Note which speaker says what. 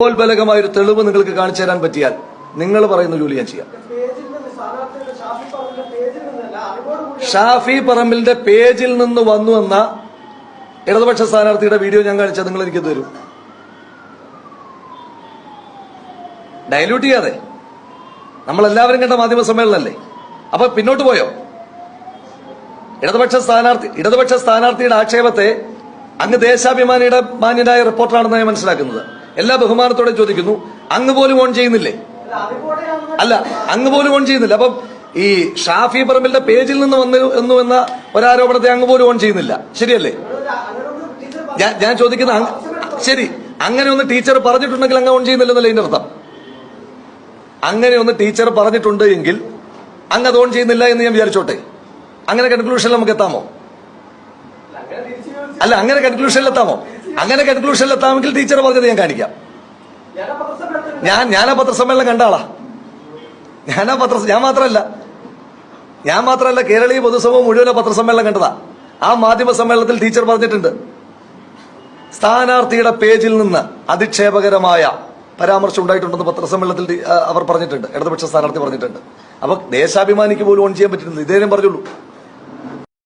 Speaker 1: ഉപോത്ബലകമായ ഒരു തെളിവ് നിങ്ങൾക്ക് കാണിച്ചു തരാൻ പറ്റിയാൽ നിങ്ങൾ പറയുന്ന ജോലി ഞാൻ ചെയ്യാം.
Speaker 2: ഷാഫി
Speaker 1: പറമ്പിലിന്റെ പേജിൽ നിന്ന് വന്നു എന്ന ഇടതുപക്ഷ സ്ഥാനാർത്ഥിയുടെ വീഡിയോ ഞാൻ കാണിച്ചാൽ നിങ്ങൾ എനിക്ക് തരും. ഡയലൂട്ട് ചെയ്യാതെ. നമ്മൾ എല്ലാവരും കണ്ട മാധ്യമ സമ്മേളനമല്ലേ? അപ്പൊ പിന്നോട്ട് പോയോ? ഇടതുപക്ഷ സ്ഥാനാർത്ഥി ഇടതുപക്ഷ സ്ഥാനാർത്ഥിയുടെ ആക്ഷേപത്തെ അങ്ങ് ദേശാഭിമാനിയുടെ മാന്യനായ റിപ്പോർട്ടറാണെന്ന് ഞാൻ മനസ്സിലാക്കുന്നത്. എല്ലാ ബഹുമാനത്തോടെ ചോദിക്കുന്നു അങ്ങ് പോലും ഓൺ ചെയ്യുന്നില്ലേ?
Speaker 2: അല്ല
Speaker 1: അങ്ങ് പോലും ഓൺ ചെയ്യുന്നില്ല. അപ്പം ഈ ഷാഫി പറമ്പിലിന്റെ പേജിൽ നിന്ന് വന്നു എന്നു ഒരാരോപണത്തെ അങ്ങ് പോലും ഓൺ ചെയ്യുന്നില്ല. ശരിയല്ലേ. ഞാൻ ചോദിക്കുന്ന ശരി അങ്ങനെ ഒന്ന് ടീച്ചർ പറഞ്ഞിട്ടുണ്ടെങ്കിൽ അങ്ങ് ഓൺ ചെയ്യുന്നില്ലെന്നല്ലേ ഇതിന്റെ അർത്ഥം? അങ്ങനെ ഒന്ന് ടീച്ചർ പറഞ്ഞിട്ടുണ്ട് എങ്കിൽ അങ്ങ് അത് ഓൺ ചെയ്യുന്നില്ല എന്ന് ഞാൻ വിചാരിച്ചോട്ടെ. അങ്ങനെ കൺക്ലൂഷനിൽ നമുക്ക് എത്താമോ? അല്ല അങ്ങനെ കൺക്ലൂഷനിൽ എത്താമോ? അങ്ങനെ കൺക്ലൂഷനിൽ എത്താമെങ്കിൽ ടീച്ചർ പറഞ്ഞത് ഞാൻ കാണിക്കാം.
Speaker 2: ഞാൻ
Speaker 1: ഞാൻ ആ പത്രസമ്മേളനം കണ്ടാളാ ഞാൻ ആ പത്ര ഞാൻ മാത്രമല്ല ഞാൻ മാത്രമല്ല കേരളീയ പൊതുസമൂഹം മുഴുവൻ പത്രസമ്മേളനം കണ്ടതാ. ആ മാധ്യമ സമ്മേളനത്തിൽ ടീച്ചർ പറഞ്ഞിട്ടുണ്ട്. സ്ഥാനാർത്ഥിയുടെ പേജിൽ നിന്ന് അധിക്ഷേപകരമായ പരാമർശം ഉണ്ടായിട്ടുണ്ടെന്ന് പത്രസമ്മേളനത്തിൽ അവർ പറഞ്ഞിട്ടുണ്ട്. ഇടതുപക്ഷ സ്ഥാനാർത്ഥി പറഞ്ഞിട്ടുണ്ട്. അപ്പൊ ദേശാഭിമാനിക്ക് പോലും ഓൺ ചെയ്യാൻ പറ്റുന്നത് ഇതേനും പറഞ്ഞുള്ളൂ.